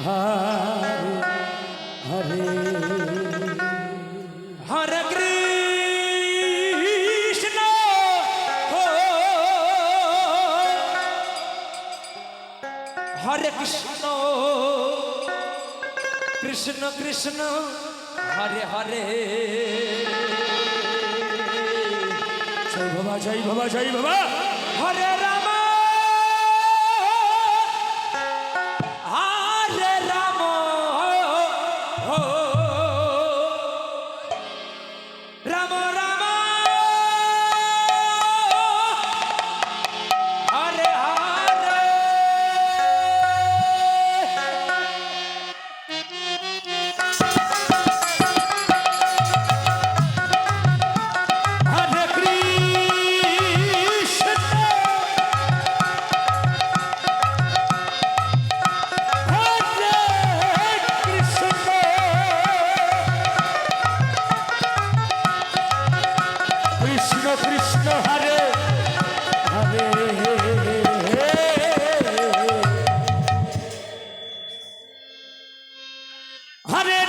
হরে হরে হরে কৃষ্ণ হরে কৃষ্ণ কৃষ্ণ কৃষ্ণ হরে হরে জয় বাবা জয় বাবা জয় বাবা হরে হরে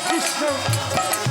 কৃষ্ণ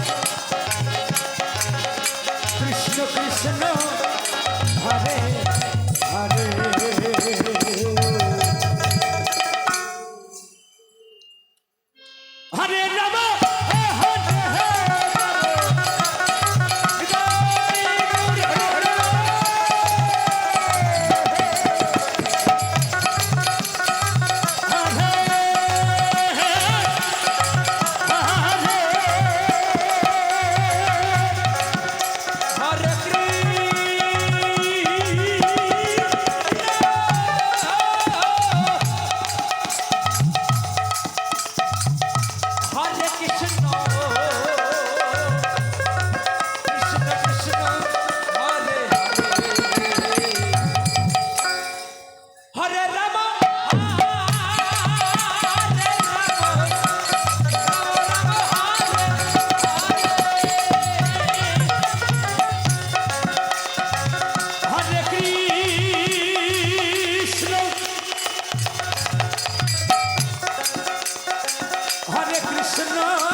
হরে কৃষ্ণ